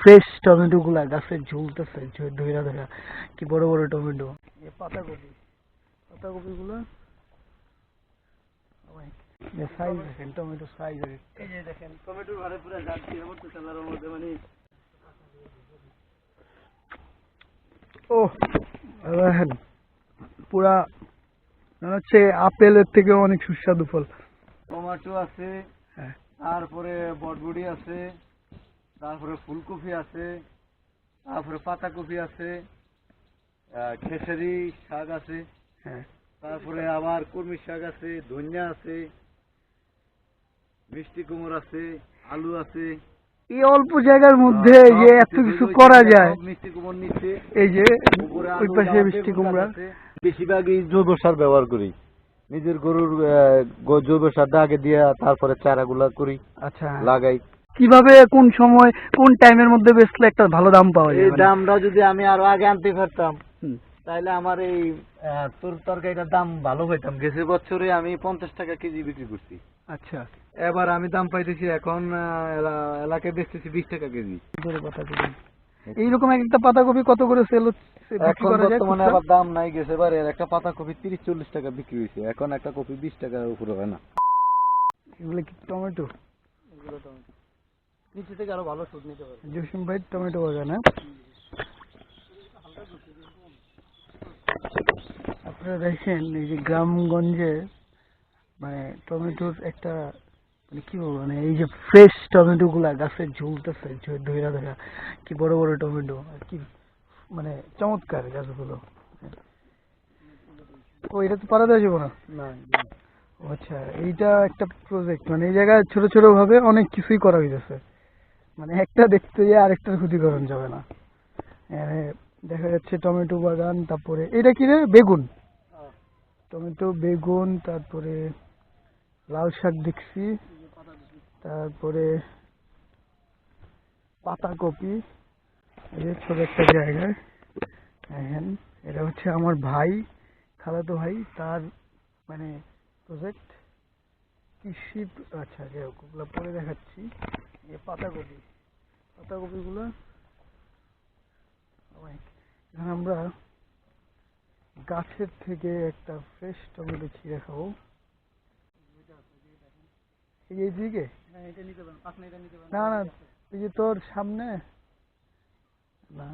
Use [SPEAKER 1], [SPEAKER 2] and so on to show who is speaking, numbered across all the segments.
[SPEAKER 1] Fresh tomato গুলা গাছে ঝুলতেছে ধইরা ধইরা। কি বড় বড় টমেটো। পাতাকপি। পাতাকপি গুলো সাইজ দেখেন টমেটো সাইজ এই যে দেখেন টমেটোর ভারে পুরো যাচ্ছি আমার চালার মধ্যে মানে ও দেখেন পুরা হচ্ছে আপেলের থেকে অনেক সুস্বাদু ফল।
[SPEAKER 2] টমেটো আছে
[SPEAKER 1] হ্যাঁ।
[SPEAKER 2] তারপরে বটবুড়ি আছে। তারপরে ফুলকপি আছে তারপরে পাতাকপি আছে খেসারি শাক আছে
[SPEAKER 1] হ্যাঁ।
[SPEAKER 2] তারপরে আবার কর্মী শাক আছে ধনিয়া আছে মিষ্টি কুমড় আছে আলু আছে।
[SPEAKER 1] এই অল্প জায়গার মধ্যে যে এত
[SPEAKER 2] কিছু
[SPEAKER 1] করা যায়
[SPEAKER 2] মিষ্টি কুমড় নিচ্ছে।
[SPEAKER 1] এই যে ওই পাশে মিষ্টি কুমড়া।
[SPEAKER 2] বেশিরভাগই জৈব সার ব্যবহার করি। নিজের গরুর জৈব সারটা আগে দিয়ে তারপরে চারাগুলা করি
[SPEAKER 1] আচ্ছা।
[SPEAKER 2] লাগাই।
[SPEAKER 1] কীভাবে কোন সময় কোন টাইমের মধ্যে বেচলে একটা ভালো দাম পাওয়া যায়? মানে?
[SPEAKER 2] দামটা যদি আমি আরও আগে আনতে পারতাম। তাহলে আমার এই তোর তরকারিটার দাম ভালো হইতাম। গেছে বছরে আমি পঞ্চাশ টাকা কেজি বিক্রি করছি।
[SPEAKER 1] আচ্ছা।
[SPEAKER 2] এবার আমি দাম পাইতেছি এখন এলাকায় বেচতেছি বিশ টাকা কেজি।
[SPEAKER 1] এইরকম এক একটা পাতাকপি কত করে সেল
[SPEAKER 2] এখন বর্তমানে আবার দাম নাই গেছে এবার একটা পাতা কপি তিরিশ চল্লিশ টাকা বিক্রি হয়েছে এখন একটা কপি বিশ টাকার উপরে হয় না।
[SPEAKER 1] এগুলো কি টমেটো।
[SPEAKER 2] নিচে থেকে আরও ভালো সুদ নিতে পারে
[SPEAKER 1] জসিম ভাই টমেটো বাগান হ্যাঁ? আপনারা দেখেন এই যে গ্রামগঞ্জে মানে টমেটোর একটা মানে কি বলব মানে এই যে ফ্রেশ টমেটো গুলা গাছে ঝুলতেছে ধইরা ধইরা কি বড় বড় টমেটো আর কি মানে চমৎকার গাছগুলো। ও এটা তো পারা দেওয়া যাবে না।
[SPEAKER 2] না
[SPEAKER 1] আচ্ছা এইটা একটা প্রজেক্ট মানে এই জায়গায় ছোট ছোট ভাবে অনেক কিছুই করা হইতেছে। মানে একটা দেখতে যে আরেকটার ক্ষতিকরণ যাবে না। দেখা যাচ্ছে টমেটো বাগান, তারপরে এটা কি রে? বেগুন। টমেটো, বেগুন, তারপরে লাল শাক দেখছি, তারপরে পাতাকপি, এই যে ছোট একটা জায়গায়। দেখেন, এটা হচ্ছে আমার ভাই, খালাতো ভাই, তার মানে প্রজেক্ট কৃষি আচ্ছা যাই হোক পরে দেখাচ্ছি। এই পাতাকপি। পাতাকপিগুলো। এখানে আমরা গাছের থেকে একটা ফ্রেশ টমেটো ছিঁড়ে খাব। এই যে এইদিকে না না এই যে তোর সামনে? না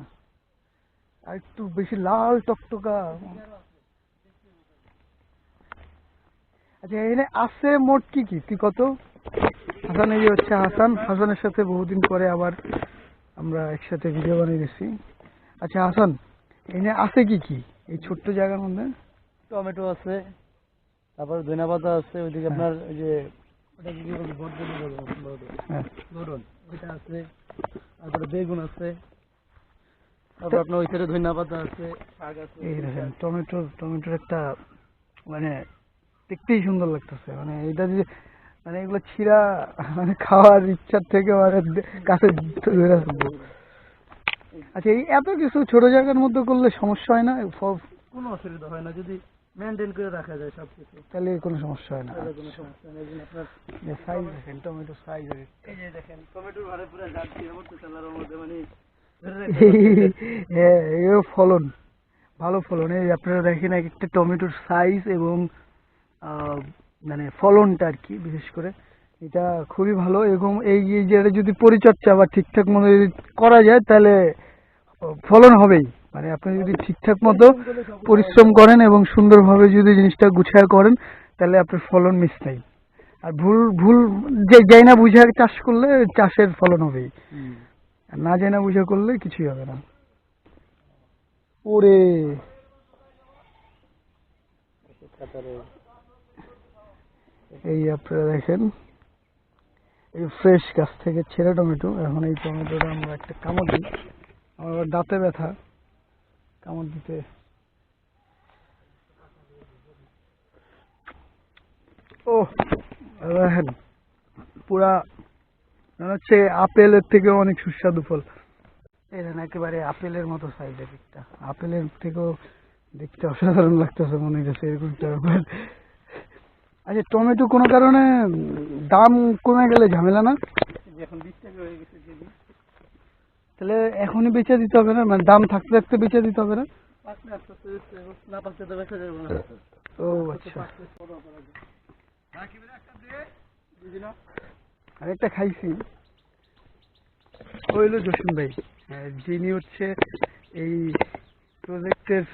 [SPEAKER 1] আর একটু বেশি লাল টকটকা। আচ্ছা এখানে আছে মোট কি কি? তুই কত? হাসান এই যে হচ্ছে হাসান হাসানের সাথে বহুদিন পরে আবার আমরা একসাথে ভিডিও বানিয়ে গেছি আচ্ছা হাসান এখানে আছে কি কি? এই ছোট্ট জায়গার মধ্যে?
[SPEAKER 2] টমেটো আছে তারপর ধনিয়া পাতা আছে ওইদিকে
[SPEAKER 1] হ্যাঁ।
[SPEAKER 2] আপনার ওই যে ওটা কি বলব বটবটি বলব
[SPEAKER 1] হ্যাঁ।
[SPEAKER 2] ধরুন ওইটা আছে তারপরে বেগুন আছে তারপর আপনার ওই সাইডে ধনিয়া পাতা আছে শাক আছে
[SPEAKER 1] এই দেখেন টমেটোর টমেটোর একটা মানে দেখতেই সুন্দর লাগতেছে। মানে এটা যে মানে এগুলো ছিঁড়া মানে খাওয়ার ইচ্ছার থেকে মানে কাছে ধরে রাখব। আচ্ছা এই এত কিছু ছোট জায়গার মধ্যে করলে সমস্যা হয় না?
[SPEAKER 2] কোনো অসুবিধা হয় না যদি মেনটেন করে রাখা যায় সব কিছু
[SPEAKER 1] তাহলে কোনো সমস্যা হয় না।
[SPEAKER 2] কোনো সমস্যা নেই আপনার
[SPEAKER 1] সাইজ দেখেন টমেটো সাইজ
[SPEAKER 2] এই যে দেখেন টমেটোর ভারে পুরো যাচ্ছি আমার তো চালার মধ্যে মানে
[SPEAKER 1] হ্যাঁ এও ফলন ভালো ফলন। এই আপনারা দেখেন এক একটা টমেটোর সাইজ এবং মানে ফলনটা আর কি, বিশেষ করে। এটা খুবই ভালো এবং এই যেটা যদি পরিচর্যা বা ঠিকঠাক মতো যদি করা যায়, তাহলে ফলন হবেই। মানে আপনি যদি ঠিকঠাক মতো পরিশ্রম করেন এবং সুন্দরভাবে যদি জিনিসটা গুছায় করেন, তাহলে আপনার ফলন মিস নাই। আর ভুল ভুল যে যাই না বুঝে চাষ করলে চাষের ফলন হবেই। আর না যাই না বুঝে করলে কিছুই হবে না। ওরে! এই আপনারা দেখেন, এই ফ্রেশ গাছ থেকে ছেঁড়া টমেটো, এখন এই টমেটোটা আমরা একটা কামড় দিই। আমার দাঁতে ব্যথা, কামড় দিতে। ও দেখেন, পুরা, মনে হচ্ছে আপেলের থেকে অনেক সুস্বাদু ফল। এখানে একেবারে আপেলের মতো সাইজের দিকটা আপেলের থেকেও দেখতে অসাধারণ লাগতেছে মনে হচ্ছে এরকম একটা ব্যাপার। আচ্ছা টমেটো কোনো কারণে দাম কমে গেলে ঝামেলা না?
[SPEAKER 2] এখন বিশ টাকা হয়ে গেছে কেজি।
[SPEAKER 1] তাহলে এখনই বেচে দিতে হবে না? মানে দাম থাকতে থাকতে বেচে দিতে হবে না?
[SPEAKER 2] তো বেঁচে যাবে না।
[SPEAKER 1] ও আচ্ছা। আরেকটা খাইছি। ওই হলো জসিম ভাই। হ্যাঁ, যিনি হচ্ছে এই প্রজেক্টের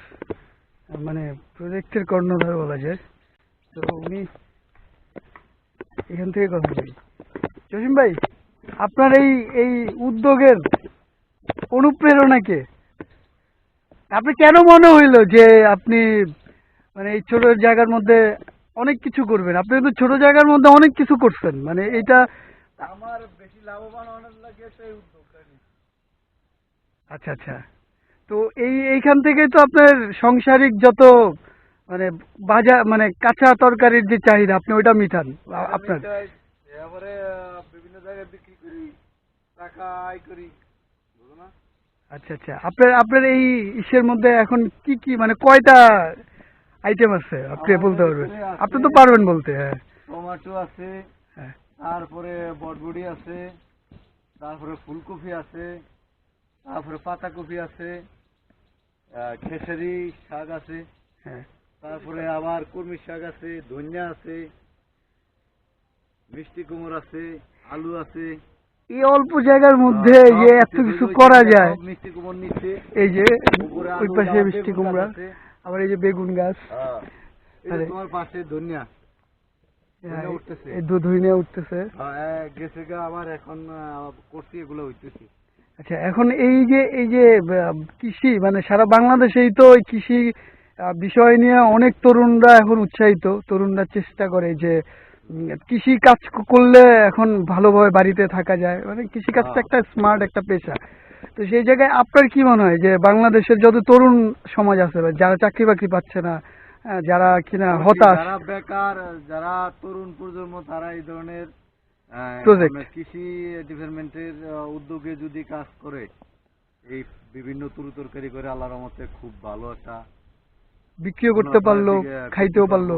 [SPEAKER 1] মানে প্রজেক্টের কর্ণধার বলা যায় তো উনি এখান থেকে কথা বলি। জসিম ভাই আপনার এই এই উদ্যোগের অনুপ্রেরণাকে আপনি কেন মনে হইল যে আপনি মানে এই ছোট জায়গার মধ্যে অনেক কিছু করবেন? আপনি কিন্তু ছোট জায়গার মধ্যে অনেক কিছু করছেন। মানে এটা
[SPEAKER 2] আমার বেশি লাভবান অনেক লাগে সেই উদ্যোগ
[SPEAKER 1] আচ্ছা আচ্ছা। তো এই এইখান থেকেই তো আপনার সংসারিক যত মানে বাজার মানে কাঁচা তরকারির যে চাহিদা আপনি ওইটা মিটান আপনার।
[SPEAKER 2] এবারে বিভিন্ন জায়গায় বিক্রি করি টাকা আয় করি
[SPEAKER 1] আচ্ছা আচ্ছা। আপনার আপনার এই ইসের মধ্যে এখন কি কি মানে কয়টা আইটেম আছে? আপনি বলতে পারবেন। আপনি তো পারবেন বলতে হ্যাঁ।
[SPEAKER 2] টমেটো আছে
[SPEAKER 1] হ্যাঁ।
[SPEAKER 2] তারপরে বটবড়ি আছে তারপরে ফুলকপি আছে তারপরে পাতাকপি আছে খেসারি শাক আছে।
[SPEAKER 1] হ্যাঁ।
[SPEAKER 2] তারপরে আবার কর্মী শাক আছে ধনিয়া আছে মিষ্টি কুমড় আছে আলু আছে।
[SPEAKER 1] এই অল্প জায়গার মধ্যে যে এত
[SPEAKER 2] কিছু
[SPEAKER 1] করা যায়।
[SPEAKER 2] মিষ্টি কুমড় নিচ্ছে।
[SPEAKER 1] এই যে ওই পাশে মিষ্টি কুমড়া আবার এই যে বেগুন গাছ।
[SPEAKER 2] হ্যাঁ। তোমার পাশে ধনিয়া।
[SPEAKER 1] হ্যাঁ,
[SPEAKER 2] উঠতেছে। হ্যাঁ, গেছে গা আবার এখন করছি এগুলো হইতেছে।
[SPEAKER 1] আচ্ছা এখন এই যে এই যে কৃষি মানে সারা বাংলাদেশেই তো কৃষি বিষয় নিয়ে অনেক তরুণরা এখন উৎসাহিত। তরুণরা চেষ্টা করে যে কৃষি কাজ করলে এখন ভালোভাবে বাড়িতে থাকা যায়। মানে কৃষি কাজটা
[SPEAKER 2] হ্যাঁ।
[SPEAKER 1] একটা স্মার্ট একটা পেশা। তো সেই জায়গায় আপনার কি মনে হয় যে বাংলাদেশের যত তরুণ সমাজ আছে যারা চাকরি বাকরি পাচ্ছে না যারা কিনা হতাশ?
[SPEAKER 2] যারা বেকার যারা তরুণ প্রজন্ম তারা এই ধরনের আহ, কৃষি ডিপার্টমেন্টের উদ্যোগে যদি কাজ করে এই বিভিন্ন তরু তরকারি করে আল্লাহর রহমতে খুব ভালো একটা
[SPEAKER 1] বিক্রিও করতে পারল খাইতেও পারল।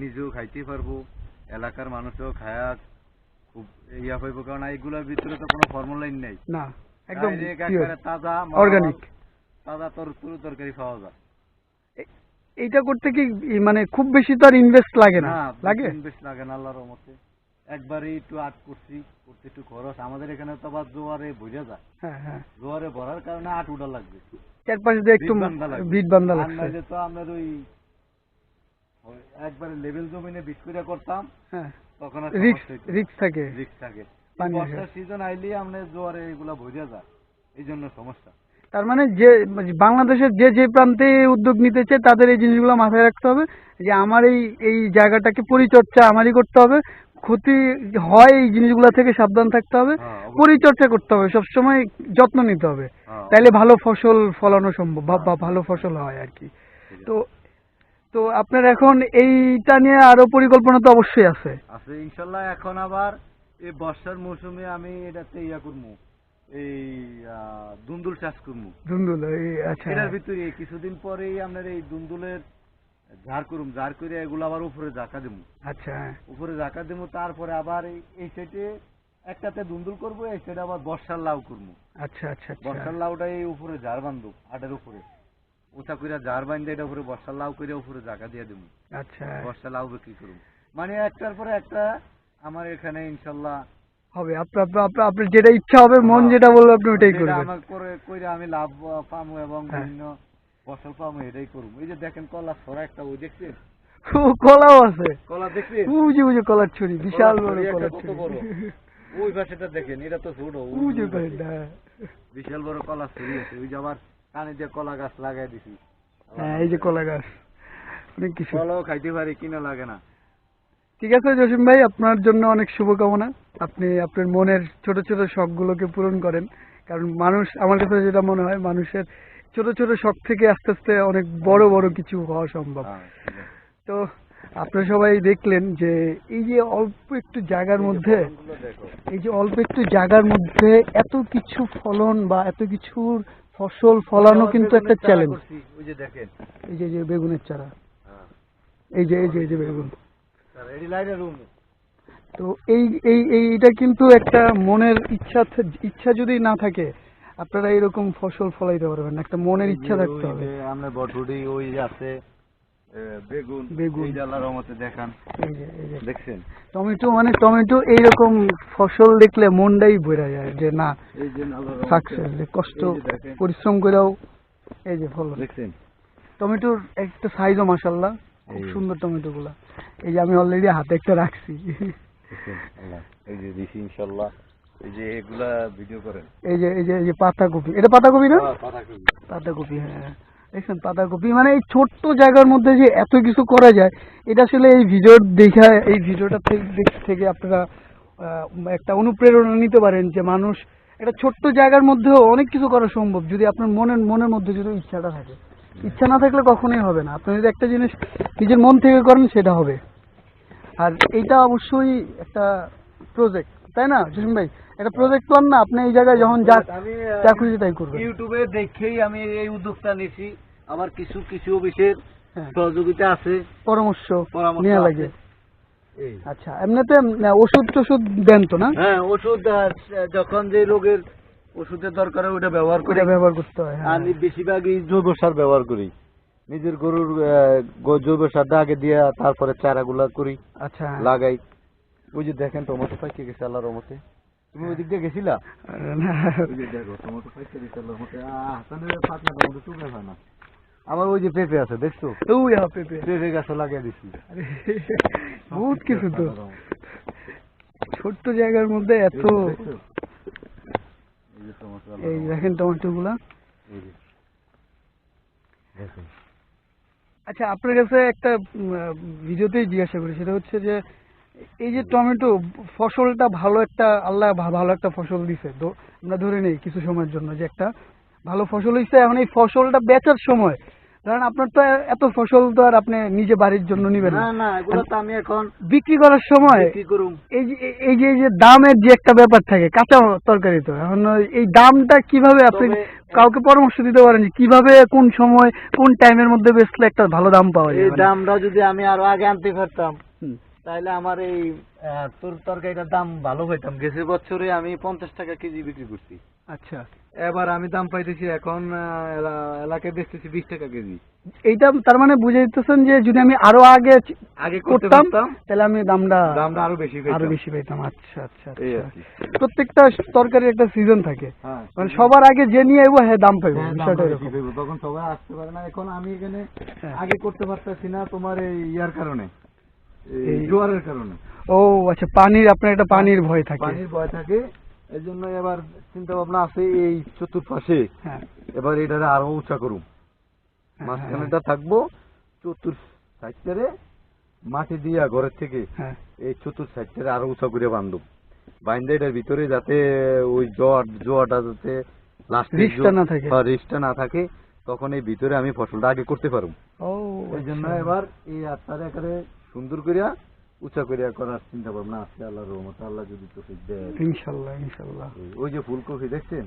[SPEAKER 2] নিজেও খাইতে পারব এলাকার মানুষও খায়া খুব ইয়া পাইবো কারণ এইগুলোর ভিতরে তো কোনো ফর্মুলাইন নাই।
[SPEAKER 1] না একদম
[SPEAKER 2] তাজা
[SPEAKER 1] অর্গানিক
[SPEAKER 2] তাজা তরু তরু তরকারি পাওয়া যায়।
[SPEAKER 1] এইটা করতে কি মানে খুব বেশি তো আর ইনভেস্ট লাগে না? লাগে?
[SPEAKER 2] ইনভেস্ট লাগে না আল্লাহর রহমতে। একবারে একটু আট করছি করতে একটু খরচ। আমাদের এখানে তো আবার জোয়ারে বোঝা যায়।
[SPEAKER 1] হ্যাঁ হ্যাঁ।
[SPEAKER 2] জোয়ারে ভরার কারণে আট উডা লাগবে।
[SPEAKER 1] চারপাশে দিয়ে একটু
[SPEAKER 2] ভিত বান্ধা
[SPEAKER 1] লাগছে।
[SPEAKER 2] তো আমরা ওই একবারে লেভেল জমিনে বিট করে করতাম
[SPEAKER 1] হ্যাঁ।
[SPEAKER 2] তখন
[SPEAKER 1] রিক্স থাকে।
[SPEAKER 2] রিক্স থাকে। বর্ষার সিজন আইলে আমরা জোয়ারে এগুলা বোঝা যায়। এই জন্য সমস্যা।
[SPEAKER 1] তার মানে যে মানে বাংলাদেশের যে যে প্রান্তে উদ্যোগ নিতে চায় তাদের এই জিনিসগুলো মাথায় রাখতে হবে যে আমার এই এই জায়গাটাকে পরিচর্যা আমারই করতে হবে। ক্ষতি হয় এই জিনিসগুলো থেকে সাবধান থাকতে হবে
[SPEAKER 2] হ্যাঁ,
[SPEAKER 1] পরিচর্যা করতে হবে সবসময় যত্ন নিতে হবে।
[SPEAKER 2] হ্যাঁ,
[SPEAKER 1] তাইলে ভালো ফসল ফলানো সম্ভব বা ভালো ফসল হয় আর কি। তো তো আপনার এখন এইটা নিয়ে আরও পরিকল্পনা তো অবশ্যই আছে।
[SPEAKER 2] আছে ইনশাল্লাহ। এখন আবার এই বর্ষার মৌসুমে আমি এটাতে ইয়া করব এই দুন্দুল চাষ করব
[SPEAKER 1] ধুন্দুল এই আচ্ছা।
[SPEAKER 2] এটার ভিতরে কিছুদিন পরেই আপনার এই দুন্দুলের ঝাড় করুম ঝাড় করে এগুলো আবার উপরে জাকা দেবো
[SPEAKER 1] আচ্ছা হ্যাঁ।
[SPEAKER 2] উপরে জাকা দেবো তারপরে আবার এই সাইডে একটাতে দুন্দুল করব এই সাইডে আবার বর্ষার লাউ করব
[SPEAKER 1] আচ্ছা আচ্ছা আচ্ছা।
[SPEAKER 2] বর্ষার লাউটা এই উপরে ঝাড় বান্ধব আটের উপরে। উঁচা করে ঝাড় বান্ধে এটা উপরে বর্ষার লাউ করে উপরে জাকা দিয়ে দেবো
[SPEAKER 1] আচ্ছা।
[SPEAKER 2] বর্ষা লাউ বিক্রি করুম। মানে একটার পরে একটা আমার এখানে ইনশাল্লাহ
[SPEAKER 1] হবে আপনার আপনার আপনার আপনার যেটা ইচ্ছা হবে মন যেটা বলবে আপনি ওটাই করবেন।
[SPEAKER 2] আমার করে কইরা আমি লাভ পামু এবং
[SPEAKER 1] হ্যাঁ।
[SPEAKER 2] বিভিন্ন ফসল পামু এটাই করব এই যে দেখেন কলা ছড়া একটা ওই দেখছেন?
[SPEAKER 1] কলাও আছে।
[SPEAKER 2] কলা দেখছেন?
[SPEAKER 1] উজে উজে কলার ছড়ি বিশাল বড় কলার
[SPEAKER 2] বড়? ওই পাশেটা দেখেন এটা তো ছোট
[SPEAKER 1] উজে। হ্যাঁ।
[SPEAKER 2] বিশাল বড় কলা ছড়ি আছে ওই যে আবার কানে দিয়ে কলা গাছ লাগাই দিছি।
[SPEAKER 1] হ্যাঁ এই যে কলা গাছ অনেক কিছু।
[SPEAKER 2] কলাও খাইতে পারি কিনা লাগে না।
[SPEAKER 1] ঠিক আছে জসিম ভাই আপনার জন্য অনেক শুভকামনা। আপনি আপনার মনের ছোট ছোট শখগুলোকে পূরণ করেন। কারণ মানুষ আমার কাছে যেটা মনে হয় মানুষের ছোট ছোট শখ থেকে আস্তে আস্তে অনেক বড় বড় কিছু হওয়া সম্ভব
[SPEAKER 2] হ্যাঁ।
[SPEAKER 1] তো আপনারা সবাই দেখলেন যে এই যে অল্প একটু জায়গার মধ্যে
[SPEAKER 2] এই যে।
[SPEAKER 1] এই অল্প একটু জায়গার মধ্যে এত কিছু ফলন বা এত কিছুর ফসল ফলানো কিন্তু একটা চ্যালেঞ্জ
[SPEAKER 2] ওই যে দেখেন
[SPEAKER 1] এই যে যে বেগুনের চারা
[SPEAKER 2] হ্যাঁ।
[SPEAKER 1] এই যে এই যে এই যে বেগুন তো এই এই এই- এইটা কিন্তু একটা মনের ইচ্ছা ইচ্ছা যদি না থাকে আপনারা এরকম ফসল ফলাইতে পারবেন একটা মনের ইচ্ছা থাকতে হবে।
[SPEAKER 2] আমরা বটবুটি ওই আছে বেগুন
[SPEAKER 1] বেগুন।
[SPEAKER 2] আল্লাহর রহমতে দেখান। দেখছেন?
[SPEAKER 1] টমেটো মানে টমেটো এইরকম ফসল দেখলে মনটাই ভরে যায় যে না সাকসেস যে কষ্ট। পরিশ্রম করেও এই যে ফলন
[SPEAKER 2] দেখছেন?
[SPEAKER 1] টমেটোর একটা সাইজও মাসাল্লাহ খুব সুন্দর টমেটো গুলা এই যে আমি অলরেডি হাতে একটা রাখছি।
[SPEAKER 2] এই যে দিছি ইনশাল্লাহ এই যে এগুলা ভিডিও করেন।
[SPEAKER 1] এই যে এই যে এই যে পাতাকপি। এটা পাতাকপি না?
[SPEAKER 2] হ্যাঁ, পাতাকপি।
[SPEAKER 1] পাতাকপি হ্যাঁ দেখছেন পাতাকপি মানে এই ছোট্ট জায়গার মধ্যে যে এত কিছু করা যায় এটা আসলে এই ভিডিও দেখা এই ভিডিওটা থেকে আপনারা একটা অনুপ্রেরণা নিতে পারেন যে মানুষ একটা ছোট্ট জায়গার মধ্যেও অনেক কিছু করা সম্ভব যদি আপনার মনের মনের মধ্যে যদি ইচ্ছাটা থাকে। ইচ্ছা না থাকলে কখনোই হবে না। আপনি যদি একটা জিনিস নিজের মন থেকে করেন সেটা হবে। আর এইটা অবশ্যই একটা প্রজেক্ট তাই না জসিম ভাই? একটা প্রজেক্ট প্ল্যান না আপনি এই জায়গায় যখন যা খুশি তাই করবেন।
[SPEAKER 2] ইউটিউবে দেখেই আমি এই উদ্যোগটা নিছি। আমার কিছু কিছু অফিসের
[SPEAKER 1] হ্যাঁ।
[SPEAKER 2] সহযোগিতা আছে।
[SPEAKER 1] পরামর্শ নেওয়া লাগে। আচ্ছা এমনিতে ওষুধ টষুধ দেন তো না?
[SPEAKER 2] হ্যাঁ ওষুধ যখন যে রোগের ওষুধের দরকার হয় ওটা ব্যবহার করি।
[SPEAKER 1] ব্যবহার করতে হয় হ্যাঁ।
[SPEAKER 2] আমি বেশিরভাগই জৈব সার ব্যবহার করি। নিজের গরুর জৈব সারটা আগে দিয়ে তারপরে চারাগুলা করি
[SPEAKER 1] আচ্ছা।
[SPEAKER 2] লাগাই। ওই যে দেখেন টমেটো পাইকে গেছে আল্লাহর রহমতে। তুমি ওই দিক দিয়ে গেছিলা? আমার ওই যে পেঁপে আছে দেখছ?
[SPEAKER 1] ওই পেঁপে।
[SPEAKER 2] পেঁপে গাছ লাগিয়ে দিছি।
[SPEAKER 1] বহুত কিছু তো। ছোট্ট জায়গার মধ্যে এত?
[SPEAKER 2] এই।
[SPEAKER 1] দেখেন টমেটো গুলা। আচ্ছা আপনার কাছে একটা ভিডিওতেই জিজ্ঞাসা করি। সেটা হচ্ছে যে এই যে টমেটো ফসলটা ভালো একটা আল্লাহ ভালো একটা ফসল দিছে। তো আমরা ধরে নেই কিছু সময়ের জন্য যে একটা ভালো ফসল হয়েছে এখন এই ফসলটা বেচার সময় ধরেন আপনার তো এত ফসল তো আর আপনি নিজে বাড়ির জন্য নিবেন
[SPEAKER 2] না।
[SPEAKER 1] না
[SPEAKER 2] না এগুলো তো আমি এখন
[SPEAKER 1] বিক্রি করার সময় এই যে এই যে এই যে দামের যে একটা ব্যাপার থাকে কাঁচা তরকারি তো। এখন এই দামটা কীভাবে আপনি কাউকে পরামর্শ দিতে পারেন যে কীভাবে কোন সময় কোন টাইমের মধ্যে বেচলে একটা ভালো দাম পাওয়া যায়? মানে?
[SPEAKER 2] দামটা যদি আমি আরও আগে আনতে পারতাম। তাহলে আমার এই তোর তরকারিটার দাম ভালো হইতাম। গেছে বছরে আমি পঞ্চাশ টাকা কেজি বিক্রি করছি।
[SPEAKER 1] আচ্ছা।
[SPEAKER 2] এবার আমি দাম পাইতেছি এখন এলাকায় বেচতেছি বিশ টাকা কেজি।
[SPEAKER 1] এইটা তার মানে বুঝে দিতেছেন যে যদি আমি আরও আগে
[SPEAKER 2] আগে
[SPEAKER 1] করতাম তাহলে আমি দামটা
[SPEAKER 2] দামটা আরও বেশি আরও
[SPEAKER 1] বেশি পেতাম। আচ্ছা আচ্ছা আচ্ছা। প্রত্যেকটা তরকারির একটা সিজন থাকে।
[SPEAKER 2] হ্যাঁ
[SPEAKER 1] মানে সবার আগে যে নিয়ে আইবো হ্যাঁ দাম পাইবো।
[SPEAKER 2] হ্যাঁ,
[SPEAKER 1] বিষয়টা এরকম।
[SPEAKER 2] তখন সবাই আসতে পারে না। এখন আমি এখানে
[SPEAKER 1] হ্যাঁ।
[SPEAKER 2] আগে করতে পারতেছি না তোমার এই ইয়ার কারণে। জোয়ারের কারণে।
[SPEAKER 1] ও আচ্ছা পানির আপনার একটা পানির ভয় থাকে।
[SPEAKER 2] পানির ভয় থাকে। এই জন্য এবার চিন্তা ভাবনা আছে এই চতুর্পাশে।
[SPEAKER 1] হ্যাঁ।
[SPEAKER 2] এবার এটারে আরও উঁচা করুম।
[SPEAKER 1] হ্যাঁ,
[SPEAKER 2] মাঝখানেটা থাকব চতুর সাইডটারে। মাটি দিয়া ঘরের থেকে
[SPEAKER 1] হ্যাঁ।
[SPEAKER 2] এই চতুর সাইডটারে আরও উঁচা করে বান্ধব বাইন্দে এটার ভিতরে যাতে ওই জোয়ার জোয়াটা যাতে
[SPEAKER 1] রিস্কটা না থাকে।
[SPEAKER 2] রিস্কটা না থাকে তখন এই ভিতরে আমি ফসলটা আগে করতে পারব
[SPEAKER 1] ও
[SPEAKER 2] এই জন্য
[SPEAKER 1] আচ্ছা।
[SPEAKER 2] এবার এই আত্মারে এখানে সুন্দর করিয়া উঁচা করিয়া করার চিন্তা ভাবনা আছে আল্লাহর রহমতে। আল্লাহ যদি তোকে দেয়
[SPEAKER 1] ইনশাল্লাহ ইনশাল্লাহ।
[SPEAKER 2] ওই- যে ফুলকপি দেখছেন?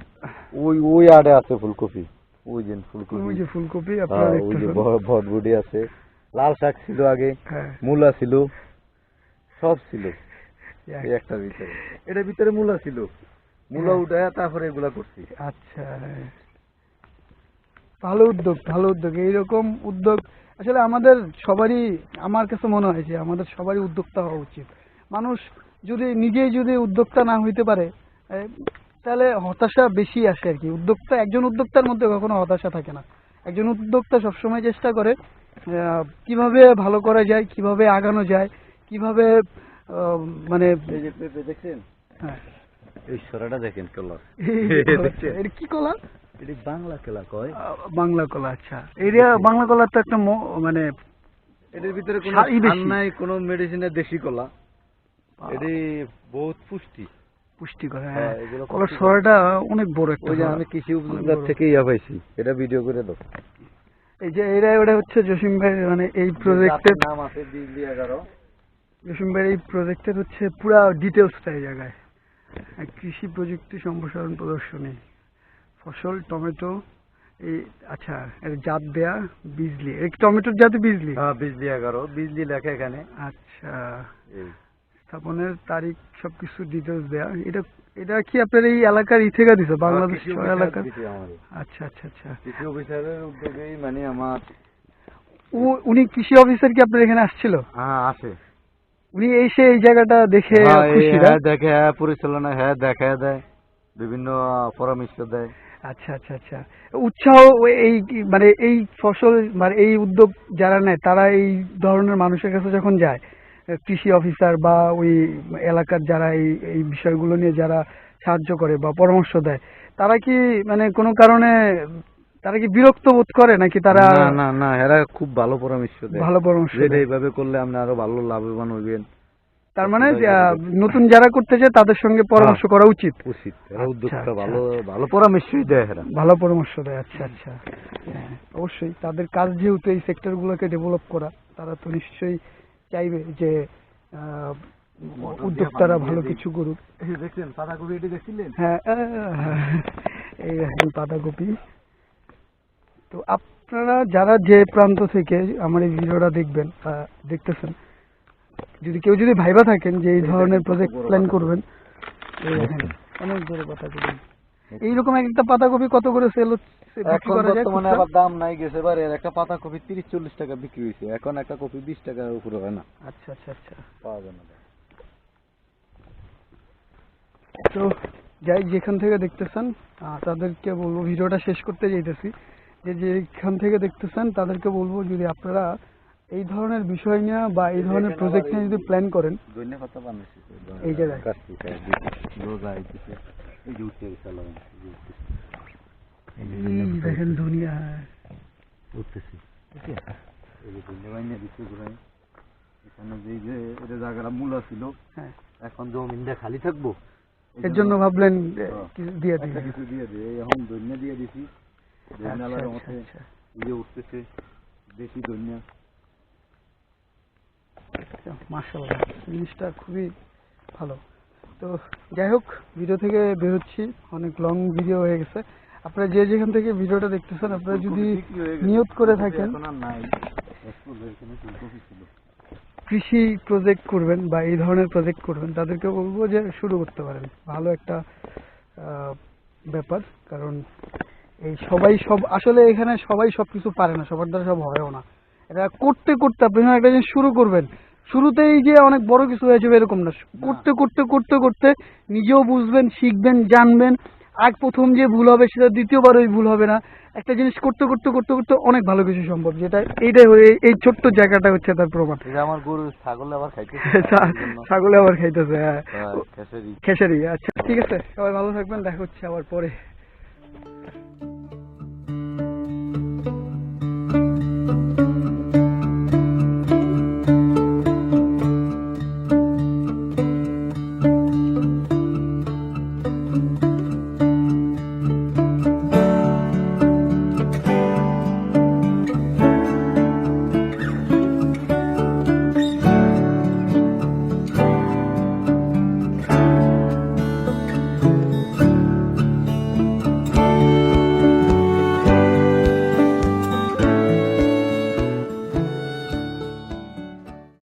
[SPEAKER 2] ওই ওই আড়ে আছে ফুলকপি। ওই যে ফুলকপি।
[SPEAKER 1] ওই যে ফুলকপি
[SPEAKER 2] হ্যাঁ,
[SPEAKER 1] আপনারা
[SPEAKER 2] ওই যে ভটভটি আছে। লাল শাক ছিল আগে
[SPEAKER 1] হ্যাঁ।
[SPEAKER 2] মূলা ছিল সব ছিল। একটার ভিতরে। এটার ভিতরে মূলা ছিল। মূলা
[SPEAKER 1] হ্যাঁ।
[SPEAKER 2] উঠায় তারপরে এগুলা করছি।
[SPEAKER 1] আচ্ছা ভালো উদ্যোগ ভালো উদ্যোগ। এইরকম উদ্যোগ আসলে আমাদের সবারই আমার কাছে মনে হয় যে আমাদের সবারই উদ্যোক্তা হওয়া উচিত মানুষ যদি নিজেই যদি উদ্যোক্তা না হইতে পারে তাহলে হতাশা বেশি আসে আর কি উদ্যোক্তা একজন উদ্যোক্তার মধ্যে কখনো হতাশা থাকে না একজন উদ্যোক্তা সবসময় চেষ্টা করে কীভাবে ভালো করা যায় কীভাবে আগানো যায় কীভাবে মানে
[SPEAKER 2] দেখছেন
[SPEAKER 1] হ্যাঁ
[SPEAKER 2] এই সরাটা দেখেন কলার
[SPEAKER 1] এটা কি কলা
[SPEAKER 2] এটি বাংলা কেলা কয়?
[SPEAKER 1] বাংলা কলা আচ্ছা। এরিয়া বাংলা কলা তো একটা মানে
[SPEAKER 2] এটার ভিতরে কোনো সার নাই কোনো মেডিসিনের দেশি কলা। এটি বহুত পুষ্টি।
[SPEAKER 1] পুষ্টিকর
[SPEAKER 2] হ্যাঁ,
[SPEAKER 1] হ্যাঁ কলার সরাটা অনেক বড় একটা।
[SPEAKER 2] আমি কৃষি উপজেলার থেকে ইয়া পাইছি। এটা ভিডিও করে দাও।
[SPEAKER 1] এই যে এরা ওটা হচ্ছে জসিম ভাই মানে এই প্রজেক্টের
[SPEAKER 2] নাম আছে বিজলি এগারো।
[SPEAKER 1] জসিম ভাই এই প্রজেক্টের হচ্ছে পুরা ডিটেলসটা এই জায়গায়। কৃষি প্রযুক্তি সম্প্রসারণ প্রদর্শনী। ফসল টমেটো এই আচ্ছা এর জাত দেয়া বিজলি। এই টমেটোর জাত বিজলি?
[SPEAKER 2] হ্যাঁ বিজলি এগারো বিজলি লেখা এখানে।
[SPEAKER 1] আচ্ছা। স্থাপনের তারিখ সবকিছু ডিটেলস দেয়া। এটা এটা কি আপনার এই এলাকার ই থেকে দিছে বাংলাদেশ
[SPEAKER 2] কৃষি
[SPEAKER 1] এলাকা আচ্ছা আচ্ছা আচ্ছা।
[SPEAKER 2] কৃষি অফিসারের উদ্যোগেই মানে আমার
[SPEAKER 1] ও উনি কৃষি অফিসার কি আপনার এখানে আসছিল?
[SPEAKER 2] হ্যাঁ আসে।
[SPEAKER 1] উনি এসে এই জায়গাটা দেখে
[SPEAKER 2] হ্যাঁ,
[SPEAKER 1] খুশি
[SPEAKER 2] হ্যাঁ দেখে হ্যাঁ পরিচালনা হ্যাঁ দেখা দেয়। বিভিন্ন পরামর্শ দেয়।
[SPEAKER 1] আচ্ছা আচ্ছা আচ্ছা। উৎসাহ এই মানে এই ফসল মানে এই উদ্যোগ যারা নেয় তারা এই ধরনের মানুষের কাছে যখন যায় কৃষি অফিসার বা ওই এলাকার যারা এই এই বিষয়গুলো নিয়ে যারা সাহায্য করে বা পরামর্শ দেয় তারা কি মানে কোনো কারণে তারা কি বিরক্ত বোধ করে নাকি তারা
[SPEAKER 2] না না না এরা খুব ভালো পরামর্শ দেয়।
[SPEAKER 1] ভালো পরামর্শ দেয়?
[SPEAKER 2] এইভাবে করলে আপনি আরও ভালো লাভবান হইবেন।
[SPEAKER 1] তার মানে আহ, নতুন যারা করতে চায় তাদের সঙ্গে পরামর্শ করা উচিত।
[SPEAKER 2] উচিত। এরা
[SPEAKER 1] আচ্ছা,
[SPEAKER 2] উদ্যোগটা
[SPEAKER 1] আচ্ছা,
[SPEAKER 2] ভালো ভালো পরামর্শই দেয় এরা।
[SPEAKER 1] ভালো পরামর্শ দেয় আচ্ছা আচ্ছা। হ্যাঁ অবশ্যই তাদের কাজ যেহেতু এই সেক্টরগুলোকে ডেভেলপ করা তারা তো নিশ্চয়ই চাইবে যে আহ, উদ্যোক্তারা ভালো কিছু করুক।
[SPEAKER 2] দেখছেন পাতাকপি এটি দেখছিলেন?
[SPEAKER 1] হ্যাঁ এই দেখেন বাঁধাকপি তো আপনারা যারা যে প্রান্ত থেকে আমার এই ভিডিওটা দেখবেন দেখতেছেন যদি কেউ যদি ভাইবা থাকেন যে এই ধরনের প্রজেক্ট প্ল্যান করবেন দেখেন অনেক বড় পাতাকপি এইরকম একটা পাতাকপি কত করে সেল বিক্রি করা যায় খুচরা?
[SPEAKER 2] আবার দাম নাই গেছে এবার এর একটা পাতা কপি তিরিশ চল্লিশ টাকা বিক্রি হয়েছে। এখন একটা কপি বিশ টাকার উপরে হয় না।
[SPEAKER 1] আচ্ছা আচ্ছা আচ্ছা।
[SPEAKER 2] পাওয়া যায় না।
[SPEAKER 1] তো যাই যেখান থেকে দেখতেছেন তাদেরকে বলব ভিডিওটা শেষ করতে যাইতেছি। যে যেখান থেকে দেখতেছেন তাদেরকে বলব যদি আপনারা এই ধরনের বিষয় নিয়ে বা এই ধরনের প্রজেক্ট নিয়ে যদি প্ল্যান করেন? এই জায়গায়? দেখেন দুনিয়া।
[SPEAKER 2] উঠতেছে ঠিক আছে এই যে ধনিয়া বাইনা দিচ্ছে ঘুরাই এখানে যে এটা জায়গাটা মূলা ছিল
[SPEAKER 1] হ্যাঁ।
[SPEAKER 2] এখন জমিনটা খালি থাকব।
[SPEAKER 1] এর জন্য ভাবলেন
[SPEAKER 2] হ্যাঁ।
[SPEAKER 1] কিছু দিয়ে
[SPEAKER 2] কিছু দিয়ে এখন ধনিয়া দিয়ে দিছি।
[SPEAKER 1] আচ্ছা, আচ্ছা, আচ্ছা।
[SPEAKER 2] উঠতেছে দেশি ধনিয়া
[SPEAKER 1] মার্শাল্লাহ জিনিসটা খুবই ভালো। তো যাই হোক ভিডিও থেকে বেরোচ্ছি অনেক লং ভিডিও হয়ে গেছে। আপনারা যে যেখান থেকে ভিডিওটা দেখতেছেন আপনারা যদি। নিয়ত করে থাকেন কৃষি প্রজেক্ট করবেন বা এই ধরনের প্রজেক্ট করবেন তাদেরকে বলব যে শুরু করতে পারেন। ভালো একটা আহ, ব্যাপার কারণ এই সবাই সব আসলে এখানে সবাই সব কিছু পারে না সবার দ্বারা সব হয়ও না। এটা করতে করতে আপনি যখন একটা জিনিস শুরু করবেন। শুরুতেই যে অনেক বড় কিছু হয়ে যাবে এরকম না। করতে করতে করতে করতে নিজেও বুঝবেন শিখবেন জানবেন। আগ প্রথম যে ভুল হবে সেটা দ্বিতীয়বার ওই ভুল হবে না। একটা জিনিস করতে করতে করতে করতে অনেক ভালো কিছু সম্ভব যেটা এইটাই হয়ে- এই ছোট্ট জায়গাটা হচ্ছে তার প্রমাণ।
[SPEAKER 2] আমার গরু ছাগল আবার খাইতেছে।
[SPEAKER 1] ছাগলে আবার খাইতেছে হ্যাঁ।
[SPEAKER 2] হ্যাঁ,
[SPEAKER 1] খেসারি আচ্ছা ঠিক আছে। সবাই ভালো থাকবেন দেখা হচ্ছে আবার পরে।